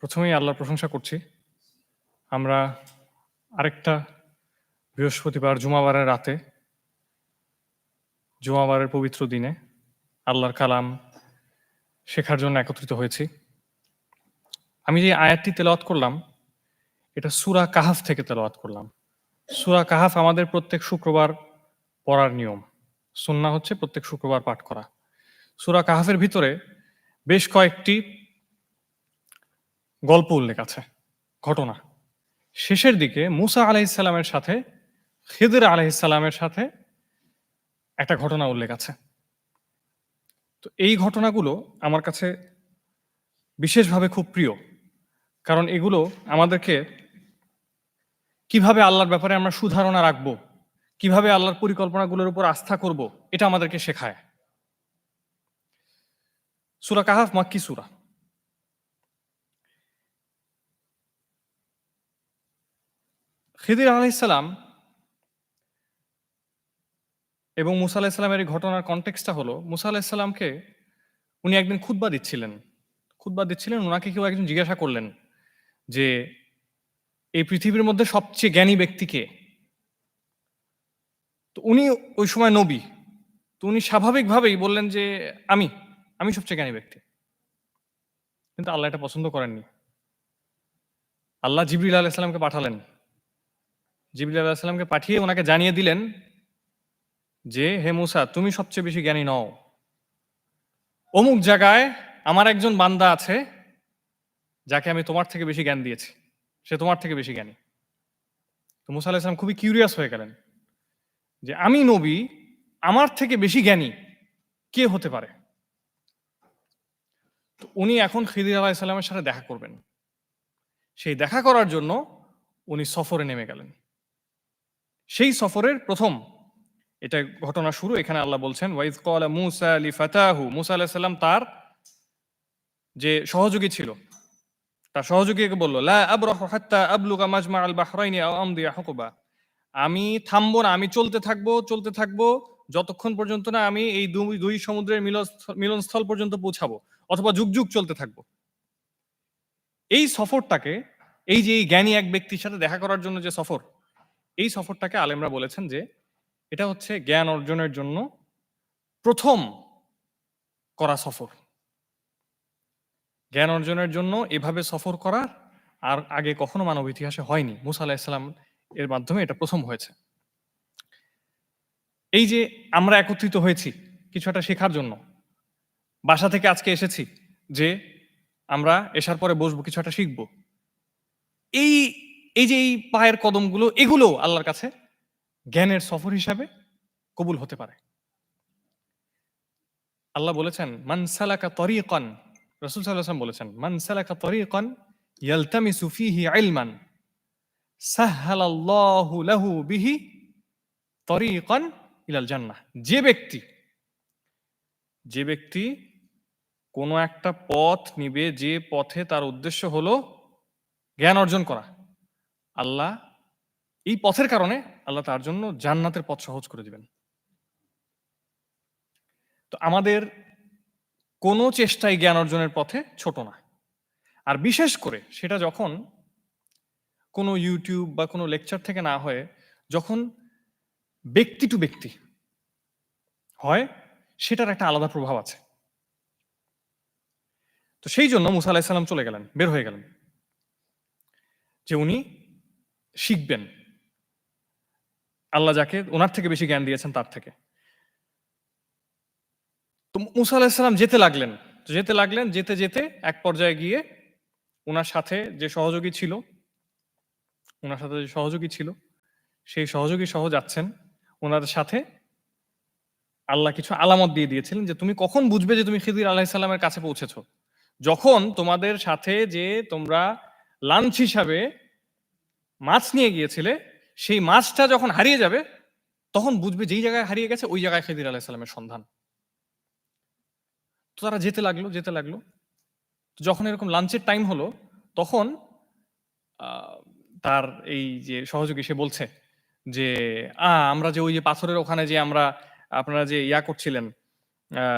প্রথমেই আল্লাহর প্রশংসা করছি। আমরা আরেকটা বৃহস্পতিবার জুমাবারের রাতে, জুমাবারের পবিত্র দিনে আল্লাহর কালাম শেখার জন্য একত্রিত হয়েছি। আমি যে আয়াতটি তেলাওয়াত করলাম, এটা সুরা কাহাফ থেকে তেলাওয়াত করলাম। সুরা কাহাফ আমাদের প্রত্যেক শুক্রবার পড়ার নিয়ম। সুন্না হচ্ছে প্রত্যেক শুক্রবার পাঠ করা। সুরা কাহাফের ভিতরে বেশ কয়েকটি গল্প উল্লেখ আছে, ঘটনা। শেষের দিকে মুসা আলাইসাল্লামের সাথে, খিদির আলাইসাল্লামের সাথে একটা ঘটনা উল্লেখ আছে। তো এই ঘটনাগুলো আমার কাছে বিশেষভাবে খুব প্রিয়, কারণ এগুলো আমাদেরকে কীভাবে আল্লাহর ব্যাপারে আমরা সুধারণা রাখব, কীভাবে আল্লাহর পরিকল্পনাগুলোর উপর আস্থা করব, এটা আমাদেরকে শেখায়। সুরা কাহাফ, মাক্কি সুরা। খিদির আলাইসাল্লাম এবং মুসা আলাহিসাল্লামের এই ঘটনার কনটেক্সটা হলো, মুসা আলাহিসাল্লামকে উনি একদিন খুতবা দিচ্ছিলেন। খুতবা দিচ্ছিলেন ওনাকে কেউ একজন জিজ্ঞাসা করলেন যে, এই পৃথিবীর মধ্যে সবচেয়ে জ্ঞানী ব্যক্তিকে তো উনি ওই সময় নবী। তো উনি স্বাভাবিকভাবেই বললেন যে, আমি আমি সবচেয়ে জ্ঞানী ব্যক্তি। কিন্তু আল্লাহ এটা পছন্দ করেননি। আল্লাহ জিবরিল আলাইসাল্লামকে পাঠালেন। জিবরিল আলাইসাল্লামকে পাঠিয়ে ওনাকে জানিয়ে দিলেন যে, হে মুসা, তুমি সবচেয়ে বেশি জ্ঞানী নও। অমুক জায়গায় আমার একজন বান্দা আছে, যাকে আমি তোমার থেকে বেশি জ্ঞান দিয়েছি। সে তোমার থেকে বেশি জ্ঞানী। তো মুসা আলাহিসাম খুবই কিউরিয়াস হয়ে গেলেন যে, আমি নবী, আমার থেকে বেশি জ্ঞানী কে হতে পারে? তো উনি এখন খিদির আলাহিসাল্লামের সাথে দেখা করবেন। সেই দেখা করার জন্য উনি সফরে নেমে গেলেন। সেই সফরের প্রথম এটা ঘটনা শুরু, এখানে আল্লাহ বলছেন ওয়াইজ কলা মুসা আলী ফাতাহু মুসা আলাহ সাল্লাম তার যে সহযোগী ছিল, তার সহযোগীকে বলল, লা আবরাহু হাত্তা আবলুগা মাজমা আল বাহরাইনি আও আমদিয়া হুকুবা আমি থামবো না, আমি চলতে থাকব চলতে থাকব, যতক্ষণ পর্যন্ত না আমি এই দুই দুই সমুদ্রের মিলনস্থল পর্যন্ত পৌঁছাবো, অথবা যুগ যুগ চলতে থাকব। এই সফরটাকে, এই যে এই জ্ঞানী এক ব্যক্তির সাথে দেখা করার জন্য যে সফর এই সফরটাকে আলেমরা বলেছেন যে এটা হচ্ছে জ্ঞান অর্জনের জন্য প্রথম করা সফর। জ্ঞান অর্জনের জন্য এভাবে সফর করা আর আগে কখনো মানব ইতিহাসে হয়নি। মুসা আলাহিসাল্লাম এর মাধ্যমে এটা প্রথম হয়েছে। এই যে আমরা একত্রিত হয়েছি কিছু একটা শেখার জন্য, বাসা থেকে আজকে এসেছি যে আমরা এসার পরে বসবো, কিছু একটা শিখব, এই এই যে এই পায়ের কদমগুলো, এগুলো আল্লাহর কাছে জ্ঞানের সফর হিসাবে কবুল হতে পারে। আল্লাহ বলেছেন মানসালাকা তরিকন, রসুল সাল্লাম বলেছেন মানসালাকা তরিকন ইয়ালতামিসু ফিহি ইলমান, সাহহালাল্লাহু লাহু বিহি তরিকন ইলাল জান্নাহ। যে ব্যক্তি যে ব্যক্তি কোনো একটা পথ নিবে, যে পথে তার উদ্দেশ্য হলো জ্ঞান অর্জন করা। আল্লাহ এই পথের কারণে আল্লাহ তার জন্য জান্নাতের পথ সহজ করে দিবেন। তো আমাদের কোনো চেষ্টাই জ্ঞান অর্জনের পথে ছোট না। আর বিশেষ করে সেটা যখন কোনো ইউটিউব বা কোনো লেকচার থেকে না হয়ে যখন ব্যক্তি টু ব্যক্তি হয়, সেটার একটা আলাদা প্রভাব আছে। তো সেই জন্য মুসা আলাহিসাল্লাম চলে গেলেন, বের হয়ে গেলেন। যে উনি শিখবেন। আল্লাহ যাকে ওনার থেকে বেশি জ্ঞান দিয়েছেন, তার থেকে। তো মুসা আলাহিসাল্লাম যেতে লাগলেন। যেতে লাগলেন, যেতে যেতে এক পর্যায়ে গিয়ে ওনার সাথে যে সহযোগী ছিল, ওনার সাথে যে সহযোগী ছিল, সেই সহযোগী সহ যাচ্ছেন। ওনাদের সাথে আল্লাহ কিছু আলামত দিয়ে দিয়েছিলেন যে, তুমি কখন বুঝবে যে তুমি খিদির আলাহিসাল্লামের কাছে পৌঁছেছ? যখন তোমাদের সাথে যে তোমরা লাঞ্চ হিসাবে মাছ নিয়ে গিয়েছিলে, সেই মাছটা যখন হারিয়ে যাবে, তখন বুঝবে যেই জায়গায় হারিয়ে গেছে, ওই জায়গায় খেদির আলাহিসাল্লামের সন্ধান। তো তারা যেতে লাগল যেতে লাগল। যখন এরকম লাঞ্চের টাইম হলো, তখন তার এই যে সহযোগী, সে বলছে যে, আ, আমরা যে ওই যে পাথরের ওখানে যে আমরা, আপনারা যে ইয়া করছিলেন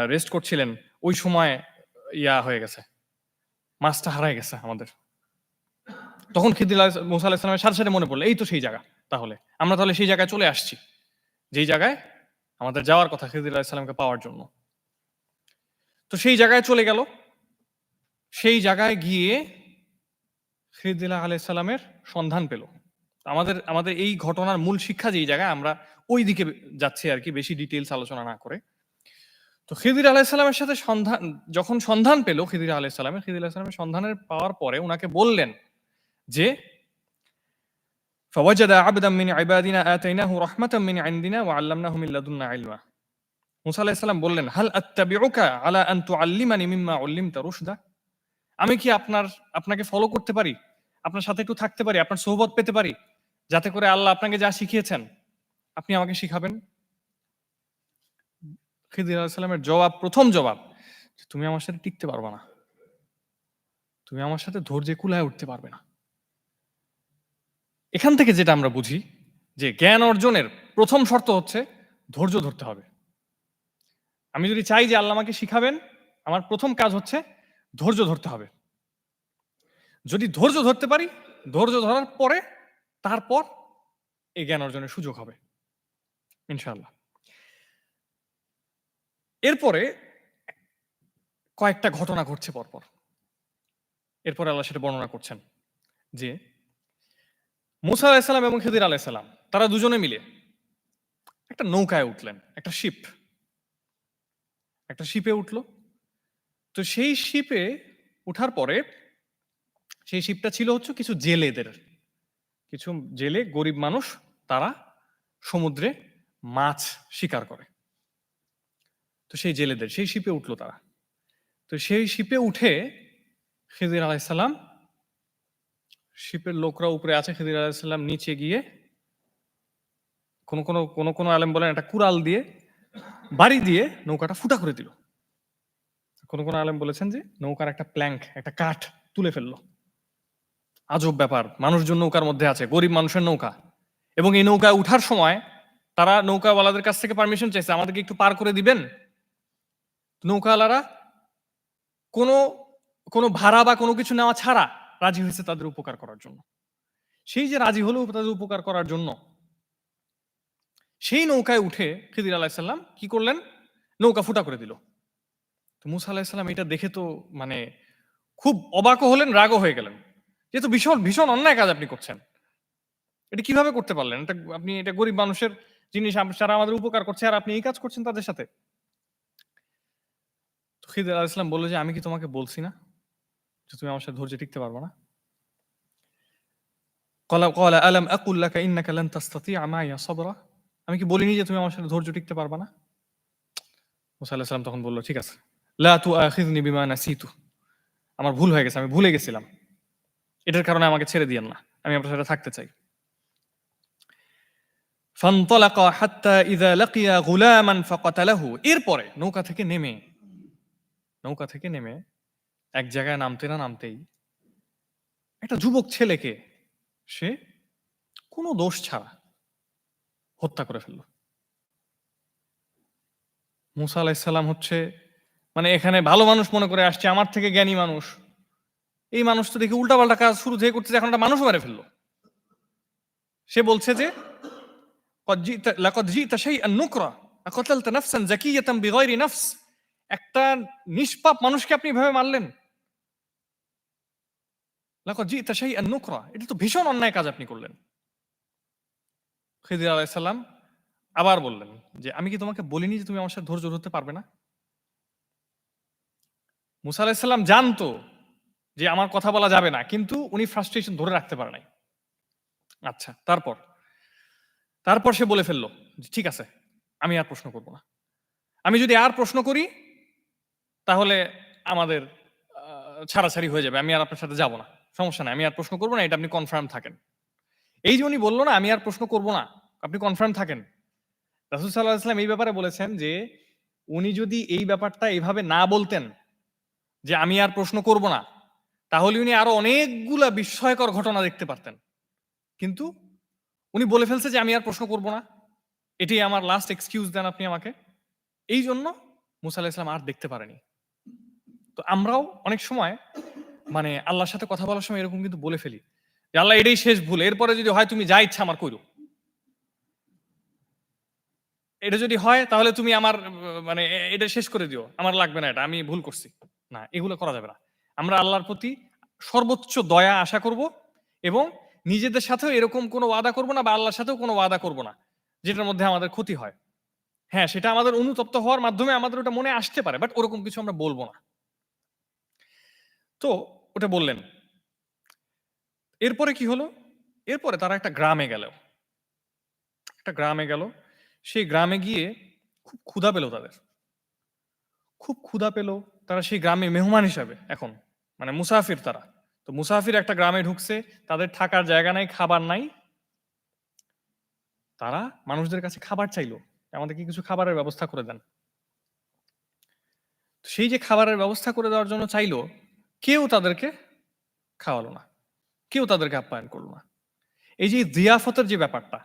রেস্ট করছিলেন, ওই সময় ইয়া হয়ে গেছে। মাছটা হারাই গেছে আমাদের। তখন খিদির আলাইহিস- মুসা আলাহিসামের সাথে সাথে মনে পড়ল, এই তো সেই জায়গা, তাহলে আমরা তাহলে সেই জায়গায় চলে আসছি। যেই জায়গায় আমাদের যাওয়ার কথা খিদির আলাহিসামকে পাওয়ার জন্য। তো সেই জায়গায় চলে গেল। সেই জায়গায় গিয়ে খিদিল্লাহ আলাইসাল্লামের সন্ধান পেল। আমাদের আমাদের এই ঘটনার মূল শিক্ষা যেই জায়গায়, আমরা ওই দিকে যাচ্ছি আর কি, বেশি ডিটেলস আলোচনা না করে। তো খিদির আলাইসাল্লামের সাথে সন্ধান, যখন সন্ধান পেল খিদির আলাইসাল্লামের খিদির আলাইসাল্লামের সন্ধানের পাওয়ার পরে ওনাকে বললেন যে فوجد عبدا من عبادنا آتيناه رحمة من عندنا وعلمناه من لدنا علما মুসা আলাইহিসসালাম বললেন হাল আত্তাবিউকা আলা আন তুআল্লিমানি মিম্মা উল্লিমতা রুশদা আমি কি আপনার আপনাকে ফলো করতে পারি আপনার সাথে একটু থাকতে পারি আপনার সোহবত পেতে পারি যাতে করে আল্লাহ আপনাকে যা শিখিয়েছেন আপনি আমাকে শিখাবেন খিদির আলাইসাল্লামের জবাব প্রথম জবাব যে, তুমি আমার সাথে টিকতে পারবে না তুমি আমার সাথে ধৈর্যে কুলায় উঠতে পারবে না এখান থেকে যেটা আমরা বুঝি, যে জ্ঞান অর্জনের প্রথম শর্ত হচ্ছে ধৈর্য ধরতে হবে। আমি যদি চাই যে আল্লাহ আমাকে শিখাবেন, আমার প্রথম কাজ হচ্ছে ধৈর্য ধরতে হবে। যদি ধৈর্য ধরতে পারি, ধৈর্য ধরার পরে তারপর এই জ্ঞান অর্জনের সুযোগ হবে, ইনশাআল্লাহ। এরপরে কয়েকটা ঘটনা ঘটছে পরপর। এরপরে আল্লাহ সেটা বর্ণনা করছেন যে মুসা আলাহিসাল্লাম এবং খেদির আলাহিসাল্লাম তারা দুজনে মিলে একটা নৌকায় উঠলেন, একটা শিপ। একটা শিপে উঠল। তো সেই শিপে উঠার পরে সেই শিপটা ছিল হচ্ছে কিছু জেলেদের। কিছু জেলে গরিব মানুষ, তারা সমুদ্রে মাছ শিকার করে। তো সেই জেলেদের, সেই শিপে উঠল তারা। তো সেই শিপে উঠে খিদির আলাইসাল্লাম শিপের লোকরা উপরে আছে, খিদির আলাইসাল্লাম নিচে গিয়ে কোন কোন কোন কোন আলেম বলেন একটা কুড়াল দিয়ে, বাড়ি দিয়ে নৌকাটা ফুটা করে দিল। কোন কোন আলেম বলেছেন যে নৌকার একটা প্ল্যাঙ্ক, একটা কাঠ তুলে ফেলল। আজব ব্যাপার, মানুষজন নৌকার মধ্যে আছে, গরিব মানুষের নৌকা। এবং এই নৌকায় উঠার সময় তারা নৌকাওয়ালাদের কাছ থেকে পারমিশন চাইছে, আমাদেরকে একটু পার করে দিবেন। নৌকাওয়ালারা কোনো কোনো ভাড়া বা কোনো কিছু নেওয়া ছাড়া রাজি হয়েছে তাদের উপকার করার জন্য। সেই যে রাজি হলো তাদের উপকার করার জন্য, সেই নৌকায় উঠে খিদির আলাহিসাল্লাম কি করলেন? নৌকা ফুটা করে দিল। তো মুসা আলাহিসাল্লাম এটা দেখে তো মানে খুব অবাকও হলেন, রাগও হয়ে গেলেন। যেহেতু ভীষণ ভীষণ অন্যায় কাজ আপনি করছেন। এটা কীভাবে করতে পারলেন? এটা আপনি, এটা গরিব মানুষের জিনিস যারা আমাদের উপকার করছে আর আপনি এই কাজ করছেন তাদের সাথে। তো খিদির আলাইসাল্লাম বলল যে, আমি কি তোমাকে বলছি না? যে তুমি আমার সাথে ধৈর্য টিকতে পারবো না قال قال ألم أقل لك إنك لن تستطيع معي صبرا আমি কি বলিনি যে তুমি আমার সাথে ধৈর্য টিকতে পারবা না মুসা আলাহিস সাল্লাম তখন বললো ঠিক আছে লা তু আখিযনি বিমা নাসিতু আমার ভুল হয়ে গেছে আমি ভুলে গেছিলাম এটার কারণে আমাকে ছেড়ে দিয়েন না আমি আপনার সাথে থাকতে চাই فانطلقا حتى إذا لقيا غلاما فقتله এরপরে নৌকা থেকে নেমে নৌকা থেকে নেমে এক জায়গায় নামতে না নামতেই একটা যুবক ছেলেকে সে কোনো দোষ ছাড়া হত্যা করে ফেলল। মুসা আলাইসাল্লাম হচ্ছে মানে এখানে ভালো মানুষ মনে করে আসছে, আমার থেকে জ্ঞানী মানুষ। এই মানুষ তো দেখি উল্টাপাল্টা কাজ শুরু থেকে করছে এখন একটা মানুষও মেরে ফেলল। সে বলছে যে একটা নিষ্পাপ মানুষকে আপনি এভাবে মারলেন? লাকদ জিতা শাইআন নুকরা। এটা তো ভীষণ অন্যায় কাজ আপনি করলেন। খিদির আলাইহিস সালাম আবার বললেন যে, আমি কি তোমাকে বলিনি যে তুমি আমার সাথে ধৈর্য ধরতে পারবে না? মুসা আলাইসাল্লাম জানতো যে আমার কথা বলা যাবে না, কিন্তু উনি ফ্রাস্ট্রেশন ধরে রাখতে পারে নাই। আচ্ছা তারপর? তারপর সে বলে ফেলল ঠিক আছে, আমি আর প্রশ্ন করব না। আমি যদি আর প্রশ্ন করি, তাহলে আমাদের ছাড়াছাড়ি হয়ে যাবে, আমি আর আপনার সাথে যাব না। সমস্যা নাই, আমি আর প্রশ্ন করব না, এটা আপনি কনফার্ম থাকেন। এই যে উনি বলল না, আমি আর প্রশ্ন করব না, আপনি কনফার্ম থাকেন। রাসুল সাল্লাহ ইসলাম এই ব্যাপারে বলেছেন যে, উনি যদি এই ব্যাপারটা এইভাবে না বলতেন যে আমি আর প্রশ্ন করব না, তাহলে উনি আরও অনেকগুলা বিস্ময়কর ঘটনা দেখতে পারতেন। কিন্তু উনি বলে ফেলছে যে আমি আর প্রশ্ন করব না। এটি আমার লাস্ট এক্সকিউজ দেন আপনি আমাকে। এই জন্য মুসা ইসলাম আর দেখতে পারেনি। তো আমরাও অনেক সময় মানে আল্লাহর সাথে কথা বলার সময় এরকম কিন্তু বলে ফেলি যে, আল্লাহ, এটাই শেষ ভুল। এরপরে যদি হয়, তুমি যা ইচ্ছা আমার করো এটা যদি হয়, তাহলে তুমি আমার মানে এটা শেষ করে দিও। আমার লাগবে না এটা, আমি ভুল করছি। না, এগুলো করা যাবে না। আমরা আল্লাহর প্রতি সর্বোচ্চ দয়া আশা করব এবং নিজেদের সাথেও এরকম কোনো ওয়াদা করব না বা আল্লাহর সাথেও কোনো ওয়াদা করব না, যেটার মধ্যে আমাদের ক্ষতি হয়। হ্যাঁ সেটা আমাদের অনুতপ্ত হওয়ার মাধ্যমে আমাদের ওটা মনে আসতে পারে, বাট ওরকম কিছু আমরা বলব না। তো ওটা বললেন। এরপরে কি হলো? এরপরে তারা একটা গ্রামে গেল। একটা গ্রামে গেল। সেই গ্রামে গিয়ে খুব ক্ষুধা পেল তাদের। খুব ক্ষুধা পেল। তারা সেই গ্রামে মেহমান হিসাবে এখন মানে মুসাফির তারা। তো মুসাফির একটা গ্রামে ঢুকছে, তাদের থাকার জায়গা নাই, খাবার নাই। তারা মানুষদের কাছে খাবার চাইলো আমাদেরকে কিছু খাবারের ব্যবস্থা করে দেন। সেই যে খাবারের ব্যবস্থা করে দেওয়ার জন্য চাইলো কেউ তাদেরকে খাওয়ালো না। কেউ তাদেরকে আপ্যায়ন করল না। এই যে দিয়াফতের যে ব্যাপারটা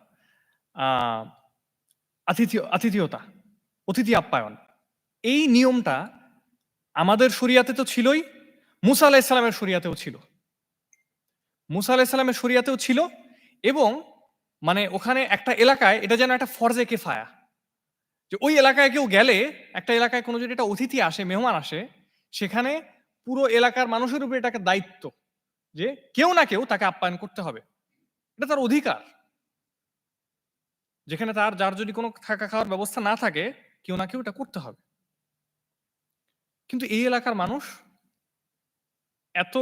আতিথিয়তা, অতিথি আপ্যায়ন, এই নিয়মটা আমাদের শরিয়াতে তো ছিলই, মুসা আলাহ ইসলামের শরিয়াতেও ছিল। মুসা আলাহ ইসলামের শরিয়াতেও ছিল এবং মানে ওখানে একটা এলাকায় এটা যেন একটা ফরজে কেফায়া। যে ওই এলাকায় কেউ গেলে, একটা এলাকায় কোনো যদি একটা অতিথি আসে, মেহমান আসে, সেখানে পুরো এলাকার মানুষের উপরে এটাকে দায়িত্ব যে কেউ না কেউ তাকে আপ্যায়ন করতে হবে। এটা তার অধিকার। যেখানে তার, যার যদি কোনো থাকা খাওয়ার ব্যবস্থা না থাকে, কেউ না কেউ এটা করতে হবে। কিন্তু এই এলাকার মানুষ এত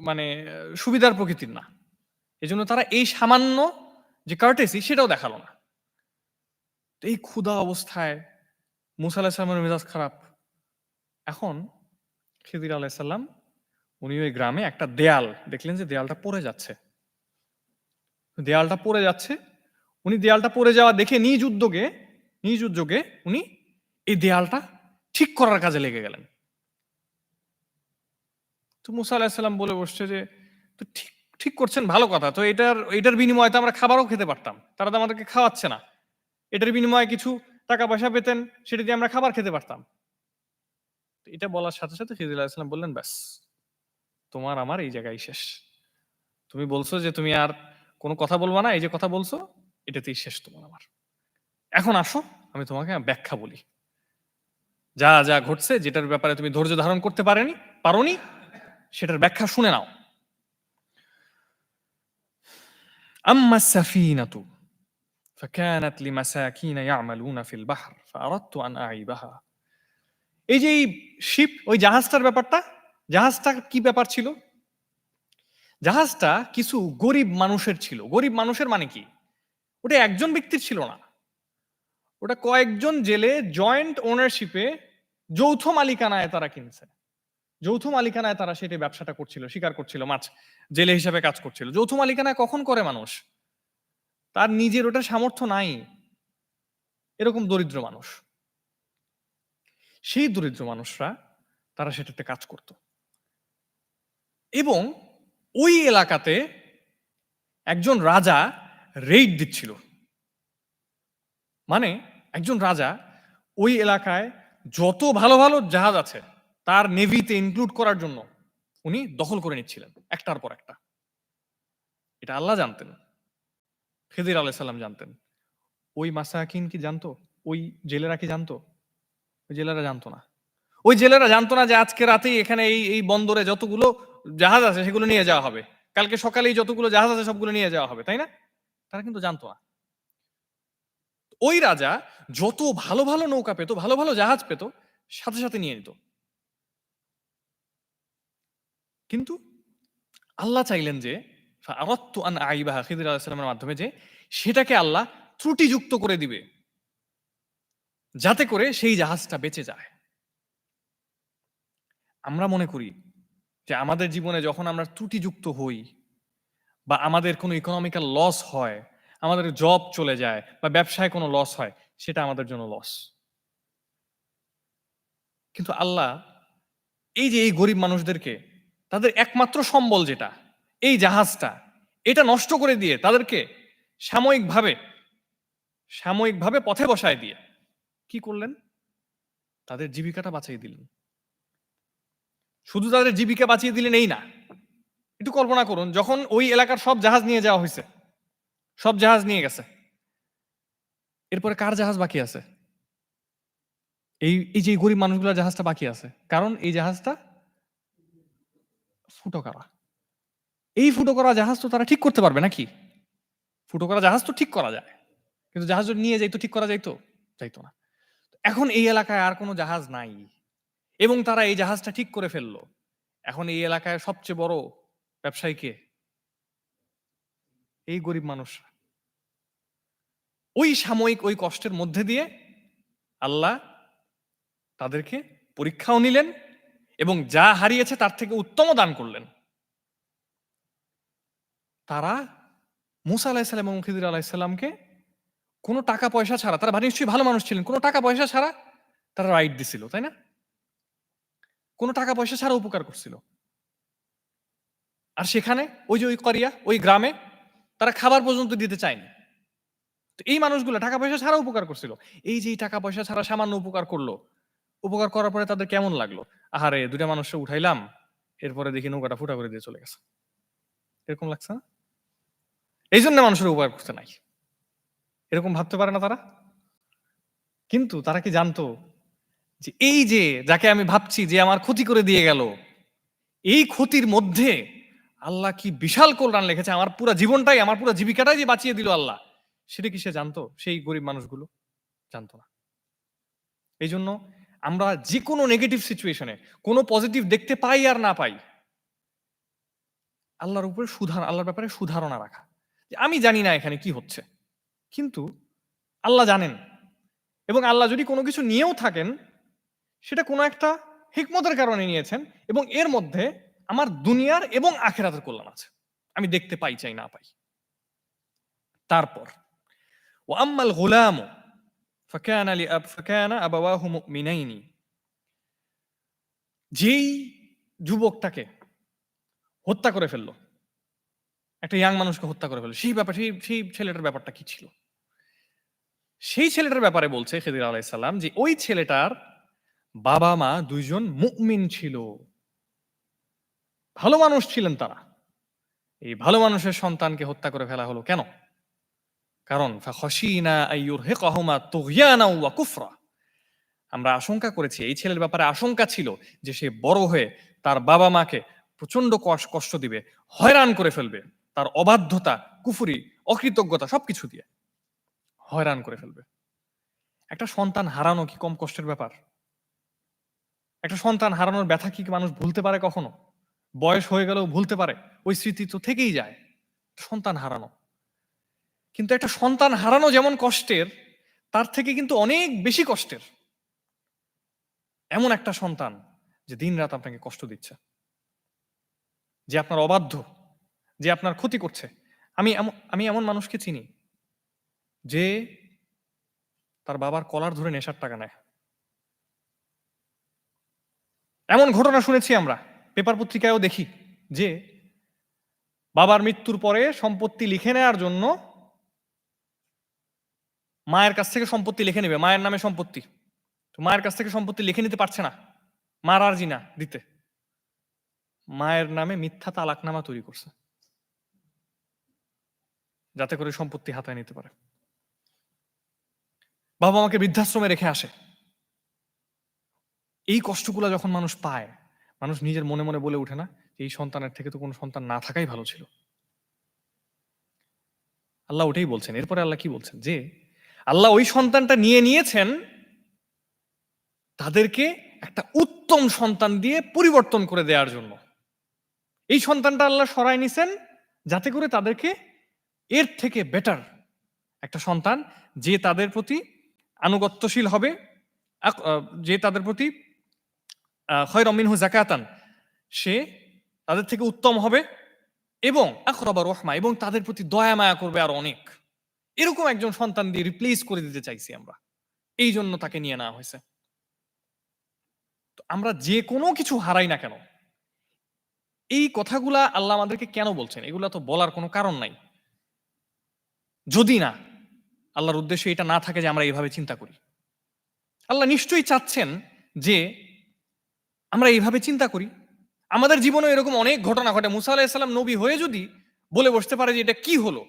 মানে সুবিধার প্রকৃতির না। এজন্য তারা এই সামান্য যে কার্টেসি সেটাও দেখাল না। এই ক্ষুধা অবস্থায় মুসা আলাহিসাল্লামের মেজাজ খারাপ। এখন খিদির আলাইসাল্লাম উনি ওই গ্রামে একটা দেয়াল, দেখলেন যে দেয়ালটা পড়ে যাচ্ছে। দেয়ালটা পড়ে যাচ্ছে, উনি দেয়ালটা পড়ে যাওয়া দেখে নিজ উদ্যোগে নিজ উদ্যোগে উনি এই দেয়ালটা ঠিক করার কাজে লেগে গেলেন। তো মুসা আলাহিসাল্লাম বলে বসছে যে, তো ঠিক ঠিক করছেন, ভালো কথা। তো এটার এটার বিনিময়ে তো আমরা খাবারও খেতে পারতাম। তারা তো আমাদেরকে খাওয়াচ্ছে না। এটার বিনিময়ে কিছু টাকা পয়সা পেতেন, সেটা দিয়ে আমরা খাবার খেতে পারতাম। এটা বলার সাথে সাথে ফিজিল আলাহিসাল্লাম বললেন ব্যাস তোমার আমার এই জায়গায় শেষ তুমি বলছো যে তুমি আর কোনো কথা বলবা না এই যে কথা বলছো এটাতেই শেষ তোমার আমার এখন আসো আমি তোমাকে ব্যাখ্যা বলি যা যা ঘটছে যেটার ব্যাপারে তুমি ধৈর্য ধারণ করতে পারেনি পারোনি সেটার ব্যাখ্যা শুনে নাও আম্মা সাফিনাতু فكانت لمساكين يعملون في البحر فأردت أن أعيبها এই যে এই শিপ ওই জাহাজটার ব্যাপারটা, জাহাজটা কি ব্যাপার ছিল? জাহাজটা কিছু গরিব মানুষের ছিল। গরিব মানুষের মানে কি? ওটা একজন ব্যক্তির ছিল না। ওটা কয়েকজন জেলে জয়েন্ট ওনারশিপে যৌথ মালিকানায় তারা কিনছে। যৌথ মালিকানায় তারা সেটা ব্যবসাটা করছিল স্বীকার করছিল, মাছ জেলে হিসাবে কাজ করছিল। যৌথ মালিকানায় কখন করে মানুষ? তার নিজের ওটা সামর্থ্য নাই। এরকম দরিদ্র মানুষ। সেই দরিদ্র মানুষরা, তারা সেটাতে কাজ করত। এবং ওই এলাকাতে একজন রাজা রেইড দিচ্ছিল। মানে একজন রাজা ওই এলাকায় যত ভালো ভালো জাহাজ আছে, তার নেভিতে ইনক্লুড করার জন্য উনি দখল করে নিচ্ছিলেন, একটার পর একটা। এটা আল্লাহ জানতেন। খেদির আলাইসাল্লাম জানতেন। ওই মাসাকিন কি জানতো? ওই জেলেরা কি জানতো? ওই জেলেরা জানতো না। ওই জেলেরা জানতো না যে আজকে রাতেই এখানে এই এই বন্দরে যতগুলো জাহাজ আছে সেগুলো নিয়ে যাওয়া হবে। কালকে সকালেই যতগুলো জাহাজ আছে সবগুলো নিয়ে যাওয়া হবে, তাই না? তারা কিন্তু জানতো না। ওই রাজা যত ভালো ভালো নৌকা পেত, ভালো ভালো জাহাজ পেত, সাথে সাথে নিয়ে নিত। কিন্তু আল্লাহ চাইলেন যে আন আইবাহা খিদির আলাইসালামের মাধ্যমে যে, সেটাকে আল্লাহ ত্রুটিযুক্ত করে দিবে। যাতে করে সেই জাহাজটা বেঁচে যায়। আমরা মনে করি যে আমাদের জীবনে যখন আমরা ত্রুটিযুক্ত হই বা আমাদের কোনো ইকোনমিক্যাল লস হয়, আমাদের জব চলে যায় বা ব্যবসায় কোনো লস হয়, সেটা আমাদের জন্য লস কিন্তু আল্লাহ এই যে এই গরিব মানুষদেরকে, তাদের একমাত্র সম্বল যেটা, এই জাহাজটা, এটা নষ্ট করে দিয়ে তাদেরকে সাময়িকভাবে সাময়িকভাবে পথে বসায় দিয়ে কি করলেন? তাদের জীবিকাটা বাঁচিয়ে দিলেন। শুধু তাদের জীবিকা বাঁচিয়ে দিলেন এই না। একটু কল্পনা করুন, যখন ওই এলাকার সব জাহাজ নিয়ে যাওয়া হয়েছে, সব জাহাজ নিয়ে গেছে, এরপরে কার জাহাজ বাকি আছে? এই এই যে গরিব মানুষগুলোর জাহাজটা বাকি আছে, কারণ এই জাহাজটা ফুটো করা। এই ফুটো করা জাহাজ তো তারা ঠিক করতে পারবে নাকি? ফুটো করা জাহাজ তো ঠিক করা যায়, কিন্তু জাহাজ নিয়ে যাইতো, ঠিক করা যাইতো? যাইতো না। এখন এই এলাকায় আর কোনো জাহাজ নাই। এবং তারা এই জাহাজটা ঠিক করে ফেলল। এখন এই এলাকায় সবচেয়ে বড় ব্যবসায়ী কে? এই গরিব মানুষরা। ওই সাময়িক ওই কষ্টের মধ্যে দিয়ে আল্লাহ তাদেরকে পরীক্ষাও নিলেন এবং যা হারিয়েছে তার থেকে উত্তম দান করলেন। তারা মুসা আলাহিসাল্লাম এবং খিদির আলাহিসাল্লামকে কোনো টাকা পয়সা ছাড়া, তারা নিশ্চয়ই ভালো মানুষ ছিলেন, কোনো টাকা পয়সা ছাড়া তারা রাইট দিছিল, তাই না? কোনো টাকা পয়সা ছাড়া উপকার করছিল। আর সেখানে ওই যে ওই করিয়া, ওই গ্রামে তারা খাবার পর্যন্ত দিতে চায়নি। তো এই মানুষগুলো টাকা পয়সা ছাড়া উপকার করছিল। এই যে টাকা পয়সা ছাড়া সামান্য উপকার করল, উপকার করার পরে তাদের কেমন লাগল? আহারে দুটা মানুষকে উঠাইলাম, এরপরে দেখি নৌকাটা ফুটা করে দিয়ে চলে গেছে। এরকম লাগছে না? এই জন্য মানুষের উপকার করতে নাই। এরকম ভাবতে পারে না তারা? কিন্তু তারা কি জানতো যে এই যে যাকে আমি ভাবছি যে আমার ক্ষতি করে দিয়ে গেল, এই ক্ষতির মধ্যে আল্লাহ কি বিশাল কল্যাণ লিখেছে, আমার পুরো জীবনটাই, আমার পুরো জীবিকাটাই যে বাঁচিয়ে দিল আল্লাহ, সেটা কি সে জানতো? সেই গরিব মানুষগুলো জানতো না। এই জন্য আমরা যে কোনো নেগেটিভ সিচুয়েশনে কোনো পজিটিভ দেখতে পাই আর না পাই, আল্লাহর উপরে সুধার, আল্লাহর ব্যাপারে সুধারণা রাখা। আমি জানি না এখানে কি হচ্ছে। কিন্তু আল্লাহ জানেন। এবং আল্লাহ যদি কোনো কিছু নিয়েও থাকেন, সেটা কোনো একটা হিকমতের কারণে নিয়েছেন এবং এর মধ্যে আমার দুনিয়ার এবং আখেরাতের কল্যাণ আছে। আমি দেখতে পাই, চাই না পাই। তারপর ও আম্মাল গোলাম ফকান আলী আব আবাবাহ মিনাইনি যেই যুবকটাকে হত্যা করে ফেলল, একটা ইয়াং মানুষকে হত্যা করে ফেলল, সেই ব্যাপার, সেই সেই ছেলেটার ব্যাপারটা কি ছিল? সেই ছেলেটার ব্যাপারে বলছে খেদির আলাইসাল্লাম যে, ওই ছেলেটার বাবা মা দুইজন মুকমিন ছিল। ভালো মানুষ ছিলেন তারা। এই ভালো মানুষের সন্তানকে হত্যা করে ফেলা হলো কেন? কারণ আমরা আশঙ্কা করেছি, এই ছেলের ব্যাপারে আশঙ্কা ছিল যে সে বড় হয়ে তার বাবা মাকে প্রচণ্ড কষ্ট দিবে, হয়রান করে ফেলবে। তার অবাধ্যতা, কুফুরি, অকৃতজ্ঞতা সবকিছু দিয়ে। হয়রান করে ফেলবে। একটা সন্তান হারানো কি কম কষ্টের ব্যাপার? একটা সন্তান হারানোর ব্যথা কি মানুষ ভুলতে পারে কখনো? বয়স হয়ে গেলেও ভুলতে পারে, ওই স্মৃতি তো থেকেই যায়। সন্তান হারানো। কিন্তু একটা সন্তান হারানো যেমন কষ্টের, তার থেকে কিন্তু অনেক বেশি কষ্টের। এমন একটা সন্তান যে দিন রাত আপনাকে কষ্ট দিচ্ছে। যে আপনার অবাধ্য, যে আপনার ক্ষতি করছে। আমি আমি এমন মানুষকে চিনি যে তার বাবার কলার ধরে নেশার টাকা নেয়। এমন ঘটনা শুনেছি আমরা, পেপার পত্রিকায়ও দেখি যে বাবার মৃত্যুর পরে সম্পত্তি লিখে নেওয়ার জন্য মায়ের কাছ থেকে সম্পত্তি লিখে নেবে, মায়ের নামে সম্পত্তি। তো মায়ের কাছ থেকে সম্পত্তি লিখে নিতে পারছে না, মার আর্জি না দিতে। মায়ের নামে মিথ্যা তালাকনামা তৈরি করছে, যাতে করে সম্পত্তি হাতায় নিতে পারে। বাবা আমাকে বৃদ্ধাশ্রমে রেখে আসে। এই কষ্টগুলো যখন মানুষ পায়, মানুষ নিজের মনে মনে বলে উঠে না এই সন্তানের থেকে তো কোনো সন্তান না থাকাই ভালো ছিল। আল্লাহ ওটাই বলছেন। এরপরে আল্লাহ কি বলছেন? যে, আল্লাহ ওই সন্তানটা নিয়ে নিয়েছেন, তাদেরকে একটা উত্তম সন্তান দিয়ে পরিবর্তন করে দেওয়ার জন্য। এই সন্তানটা আল্লাহ সরাই নিছেন যাতে করে তাদেরকে এর থেকে বেটার একটা সন্তান যে তাদের প্রতি আনুগত্যশীল হবে। যে তাদের প্রতি খয়র মিনহু জাকাতান সে তাদের থেকে উত্তম হবে এবং আকরবা রহমা এবং তাদের প্রতি দয়া মায়া করবে আর অনেক। এরকম একজন সন্তান দিয়ে রিপ্লেস করে দিতে চাইছি আমরা। এই জন্য তাকে নিয়ে নেওয়া হয়েছে। আমরা যে কোনো কিছু হারাই না কেন। এই কথাগুলা আল্লাহ আমাদেরকে কেন বলছেন? এগুলা তো বলার কোনো কারণ নাই। যদি না আল্লাহর উদ্দেশ্য এটা না থাকে যে আমরা এইভাবে চিন্তা করি। আল্লাহ নিশ্চয়ই চাচ্ছেন যে আমরা এইভাবে চিন্তা করি। আমাদের জীবনে এরকম অনেক ঘটনা ঘটে। মুসা আলাহিসাল্লাম নবী হয়ে যদি বলে বসতে পারে যে এটা কি হলো,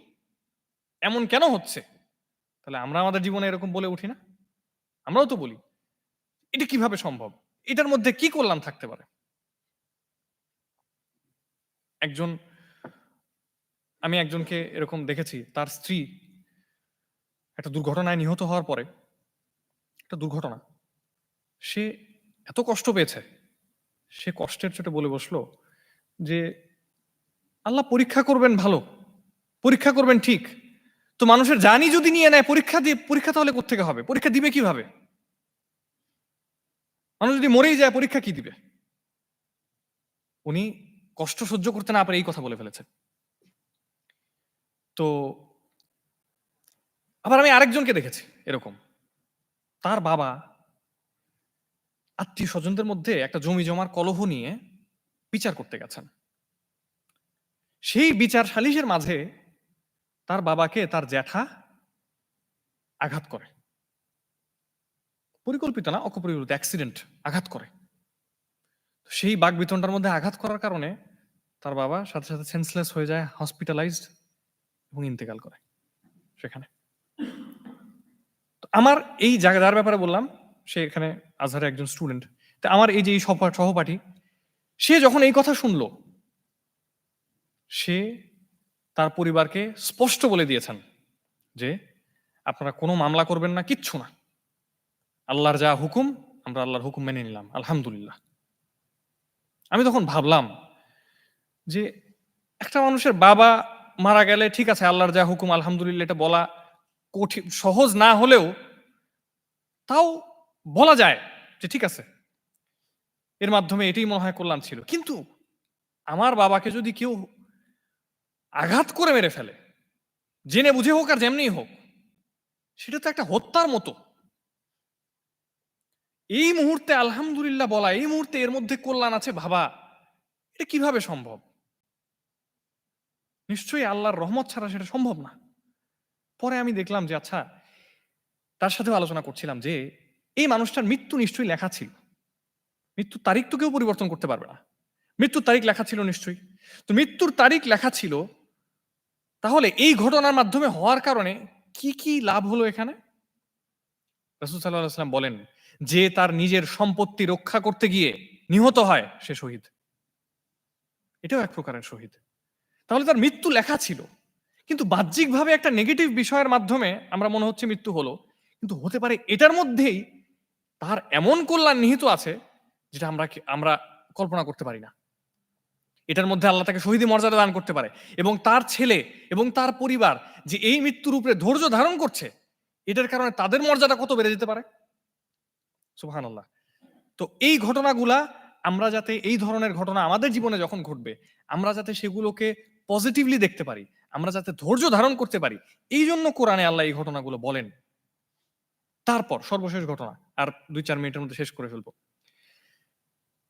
এমন কেন হচ্ছে, তাহলে আমরা আমাদের জীবনে এরকম বলে উঠি না? আমরাও তো বলি, এটা কীভাবে সম্ভব? এটার মধ্যে কি করলাম থাকতে পারে? একজন, আমি একজনকে এরকম দেখেছি, তার স্ত্রী একটা দুর্ঘটনায় নিহত হওয়ার পরে, একটা দুর্ঘটনা, সে এত কষ্ট পেয়েছে, সে কষ্টের চোটে বলে বসল যে, আল্লাহ পরীক্ষা করবেন ভালো, পরীক্ষা করবেন ঠিক, তো মানুষের জানি যদি নিয়ে নেয়, পরীক্ষা দিয়ে, পরীক্ষা তাহলে কোথেকে হবে? পরীক্ষা দিবে কীভাবে? মানুষ যদি মরেই যায়, পরীক্ষা কি দিবে? উনি কষ্ট সহ্য করতে না পারে এই কথা বলে ফেলেছে তো আবার আমি আরেকজনকে দেখেছি, এরকম। তার বাবা আত্মীয় স্বজনদের মধ্যে একটা জমি জমার কলহ নিয়ে বিচার করতে গেছেন। সেই বিচার সালিশের মাঝে তার বাবাকে তার জ্যাঠা আঘাত করে। পরিকল্পিত না, অপরিকল্পিত অ্যাক্সিডেন্ট আঘাত করে। সেই বাঘ বিতনটার মধ্যে আঘাত করার কারণে তার বাবা সাথে সাথে সেন্সলেস হয়ে যায় হসপিটালাইজড এবং ইন্তেকাল করে সেখানে। আমার এই জায়গা, যার ব্যাপারে বললাম, সে এখানে আজহারের একজন স্টুডেন্ট তা আমার এই যে এই সহপা- সহপাঠী, সে যখন এই কথা শুনল, সে তার পরিবারকে স্পষ্ট বলে দিয়েছেন যে, আপনারা কোনো মামলা করবেন না, কিচ্ছু না। আল্লাহর যা হুকুম, আমরা আল্লাহর হুকুম মেনে নিলাম, আলহামদুলিল্লাহ। আমি তখন ভাবলাম যে, একটা মানুষের বাবা মারা গেলে ঠিক আছে, আল্লাহর যা হুকুম, আলহামদুলিল্লাহ, এটা বলা কঠিন, সহজ না হলেও তাও বলা যায় যে ঠিক আছে। এর মাধ্যমে এটাই মনে হয় কল্যাণ ছিল। কিন্তু আমার বাবাকে যদি কেউ আঘাত করে মেরে ফেলে, জেনে বুঝে হোক আর যেমনি হোক, সেটা তো একটা হত্যার মতো। এই মুহূর্তে আলহামদুলিল্লাহ বলা, এই মুহূর্তে এর মধ্যে কল্যাণ আছে ভাবা, এটা কীভাবে সম্ভব? নিশ্চয়ই আল্লাহর রহমত ছাড়া সেটা সম্ভব না। পরে আমি দেখলাম যে আচ্ছা তার সাথেও আলোচনা করছিলাম যে, এই মানুষটার মৃত্যু নিশ্চয়ই লেখা ছিল। মৃত্যুর তারিখ তো কেউ পরিবর্তন করতে পারবে না। মৃত্যুর তারিখ লেখা ছিল নিশ্চয়ই। তো মৃত্যুর তারিখ লেখা ছিল, তাহলে এই ঘটনার মাধ্যমে হওয়ার কারণে কি কি লাভ হলো এখানে? রসুল সাল্লাহ সাল্লাম বলেন, যে তার নিজের সম্পত্তি রক্ষা করতে গিয়ে নিহত হয় সে শহীদ। এটাও এক প্রকারের শহীদ। তাহলে তার মৃত্যু লেখা ছিল। কিন্তু বাহ্যিকভাবে একটা নেগেটিভ বিষয়ের মাধ্যমে আমরা মনে হচ্ছে মৃত্যু হলো। কিন্তু হতে পারে এটার মধ্যেই তার এমন কল্যাণ নিহিত আছে, যেটা আমরা আমরা কল্পনা করতে পারি না। এটার মধ্যে আল্লাহ তাকে শহীদ মর্যাদা দান করতে পারে এবং তার ছেলে এবং তার পরিবার যে এই মৃত্যুর উপরে ধৈর্য ধারণ করছে, এটার কারণে তাদের মর্যাদা কত বেড়ে যেতে পারে? সুহান আল্লাহ তো এই ঘটনাগুলা আমরা যাতে, এই ধরনের ঘটনা আমাদের জীবনে যখন ঘটবে, আমরা যাতে সেগুলোকে পজিটিভলি দেখতে পারি। আমরা যাতে ধৈর্য ধারণ করতে পারি এই জন্য কোরআনে আল্লাহ এই ঘটনাগুলো বলেন। তারপর সর্বশেষ ঘটনা, আর দুই চার মিনিটের মধ্যে শেষ করে ফেলব।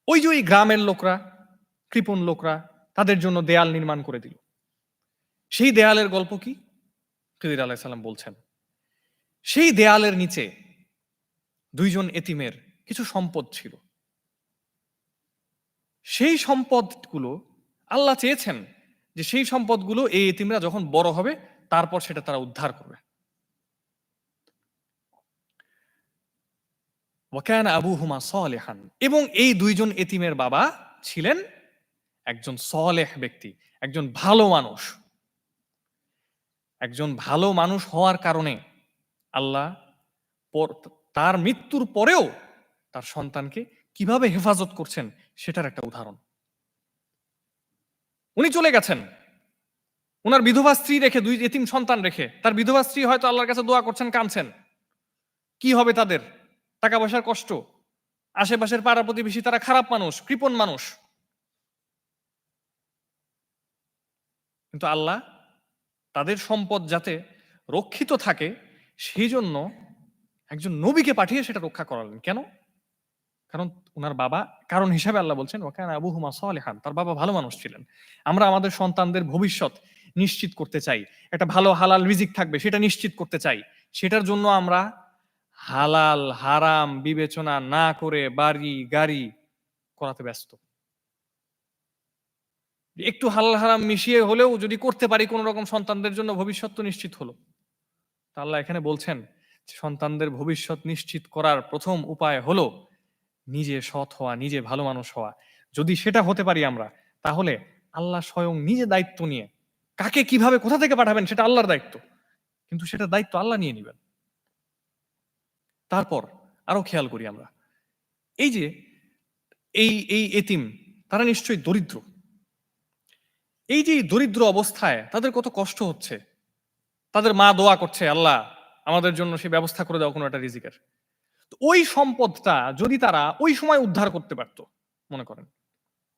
ওই যে ওই গ্রামের লোকরা, কৃপণ লোকরা, তাদের জন্য দেয়াল নির্মাণ করে দিল। সেই দেয়ালের গল্প কি? খিদির আলাহ সাল্লাম বলছেন, সেই দেয়ালের নিচে দুইজন এতিমের কিছু সম্পদ ছিল। সেই সম্পদগুলো আল্লাহ চেয়েছেন যে সেই সম্পদগুলো এই এতিমরা যখন বড় হবে, তারপর সেটা তারা উদ্ধার করবে। ওয়াকান আবু হুমা সলেহান। এবং এই দুইজন এতিমের বাবা ছিলেন একজন সলেহ ব্যক্তি, একজন ভালো মানুষ। একজন ভালো মানুষ হওয়ার কারণে আল্লাহ তার মৃত্যুর পরেও তার সন্তানকে কীভাবে হেফাজত করছেন, সেটার একটা উদাহরণ। উনি চলে গেছেন। ওনার বিধবা স্ত্রী রেখে, দুই এতিম সন্তান রেখে, তার বিধবা স্ত্রী হয়তো আল্লাহর কাছে দোয়া করছেন, কাঁদছেন। কি হবে তাদের? টাকা পয়সার কষ্ট। আশেপাশের পাড়া প্রতিবেশী, তারা খারাপ মানুষ, কৃপণ মানুষ। কিন্তু আল্লাহ তাদের সম্পদ যাতে রক্ষিত থাকে, সেই জন্য একজন নবীকে পাঠিয়ে সেটা রক্ষা করালেন। কেন? কারণ ওনার বাবা, কারণ হিসাবে আল্লাহ বলছেন ওখানে আবু হুমা সালেহান তার বাবা ভালো মানুষ ছিলেন। আমরা আমাদের সন্তানদের ভবিষ্যৎ নিশ্চিত করতে চাই। একটা ভালো হালাল রিজিক থাকবে, সেটা নিশ্চিত করতে চাই। সেটার জন্য আমরা হালাল, হারাম বিবেচনা না করে বাড়ি, গাড়ি করাতে ব্যস্ত। একটু হালাল, হারাম মিশিয়ে হলেও যদি করতে পারি কোনো রকম সন্তানদের জন্য ভবিষ্যৎ তো নিশ্চিত হলো। আল্লাহ এখানে বলছেন সন্তানদের ভবিষ্যৎ নিশ্চিত করার প্রথম উপায় হলো নিজে সৎ হওয়া, নিজে ভালো মানুষ হওয়া। যদি সেটা হতে পারি আমরা, তাহলে আল্লাহ স্বয়ং নিজে দায়িত্ব নিয়ে কাকে কীভাবে কোথা থেকে পাঠাবেন সেটা আল্লাহর দায়িত্ব। কিন্তু সেটা দায়িত্ব আল্লাহ নিয়ে নেবেন। তারপর আরও খেয়াল করি আমরা। এই যে, এই এই এতিম, তারা নিশ্চয়ই দরিদ্র। এই যে দরিদ্র অবস্থায় তাদের কত কষ্ট হচ্ছে। তাদের মা দোয়া করছে, আল্লাহ, আমাদের জন্য সে ব্যবস্থা করে দাও কোনো একটা রিজিকের। ওই সম্পদটা যদি তারা ওই সময় উদ্ধার করতে পারতো, মনে করেন।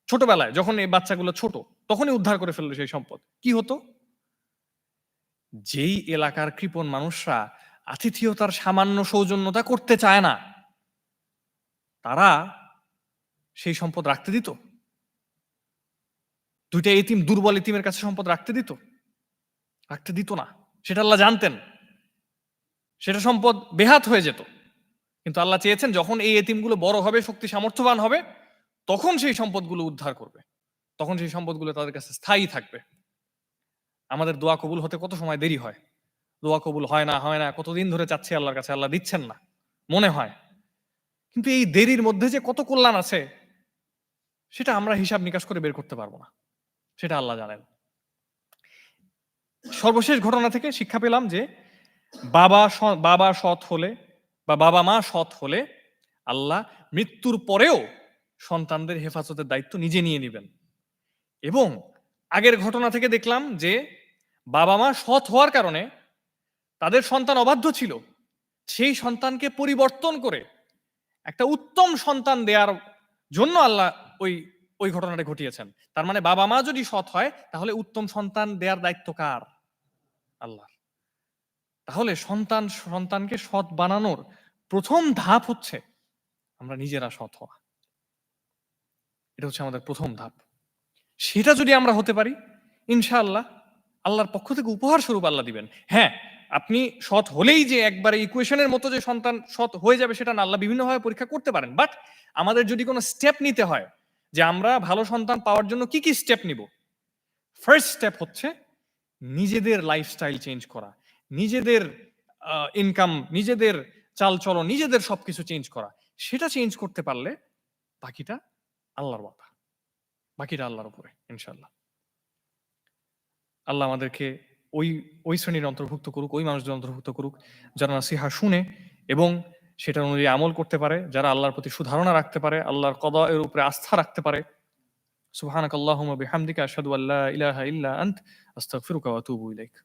ছোটবেলায় যখন এই বাচ্চাগুলো ছোট, তখনই উদ্ধার করে ফেলল সেই সম্পদ। কি হতো? যেই এলাকার কৃপণ মানুষরা আতিথিয়তার সামান্য সৌজন্যতা করতে চায় না, তারা সেই সম্পদ রাখতে দিত। দুইটা এতিম, দুর্বল এতিমের কাছে সম্পদ রাখতে দিত। রাখতে দিত না। সেটা আল্লাহ জানতেন। সেটা সম্পদ বেহাত হয়ে যেত। কিন্তু আল্লাহ চেয়েছেন যখন এই এতিমগুলো বড় হবে, শক্তি সামর্থ্যবান হবে, তখন সেই সম্পদগুলো উদ্ধার করবে। তখন সেই সম্পদগুলো তাদের কাছে স্থায়ী থাকবে। আমাদের দোয়া কবুল হতে কত সময় দেরি হয়? দোয়া কবুল হয় না হয় না, কতদিন ধরে চাচ্ছি আল্লাহর কাছে, আল্লাহ দিচ্ছেন না, মনে হয়। কিন্তু এই দেরির মধ্যে যে কত কল্যাণ আছে, সেটা আমরা হিসাব নিকাশ করে বের করতে পারব না। সেটা আল্লাহ জানেন। সর্বশেষ ঘটনা থেকে শিক্ষা পেলাম যে, বাবা বাবা সৎ হলে বা বাবা মা সৎ হলে আল্লাহ মৃত্যুর পরেও সন্তানদের হেফাজতের দায়িত্ব নিজে নিয়ে নেবেন। এবং আগের ঘটনা থেকে দেখলাম যে বাবা মা সৎ হওয়ার কারণে তাদের সন্তান অবাধ্য ছিল। সেই সন্তানকে পরিবর্তন করে একটা উত্তম সন্তান দেওয়ার জন্য আল্লাহ ওই ওই ঘটনাটা ঘটিয়েছেন। তার মানে বাবা মা যদি সৎ হয়, তাহলে উত্তম সন্তান দেওয়ার দায়িত্ব কার? আল্লাহ তাহলে সন্তান, সন্তানকে সৎ বানানোর প্রথম ধাপ হচ্ছে আমরা নিজেরা সৎ হওয়া। এটা হচ্ছে আমাদের প্রথম ধাপ। সেটা যদি আমরা হতে পারি, ইনশাআল্লাহ আল্লাহর পক্ষ থেকে উপহার স্বরূপ আল্লাহ দিবেন। হ্যাঁ আপনি সৎ হলেই যে একবারে ইকুয়েশনের মতো যে সন্তান সৎ হয়ে যাবে সেটা না, আল্লাহ বিভিন্নভাবে পরীক্ষা করতে পারেন। বাট আমাদের যদি কোনো স্টেপ নিতে হয় যে আমরা ভালো সন্তান পাওয়ার জন্য কি কি স্টেপ নিব? ফার্স্ট স্টেপ হচ্ছে নিজেদের লাইফস্টাইল চেঞ্জ করা। নিজেদের ইনকাম নিজেদের চালচলন, নিজেদের সবকিছু চেঞ্জ করা। সেটা চেঞ্জ করতে পারলে বাকিটা আল্লাহর কথা বাকিটা আল্লাহর উপরে ইনশাল্লাহ আল্লাহ আমাদেরকে ওই ওই শ্রেণির অন্তর্ভুক্ত করুক, ওই মানুষদের অন্তর্ভুক্ত করুক, যারা নাসিহা শুনে এবং সেটা অনুযায়ী আমল করতে পারে, যারা আল্লাহর প্রতি সুধারণা রাখতে পারে, আল্লাহর কদা এর উপরে আস্থা রাখতে পারে। সুবহানাক আল্লাহুম্মা বিহামদিকা, আশহাদু আল্লা ইলাহা ইল্লা আন্ত, আস্তাগফিরুকা ওয়া আতুবু ইলাইক।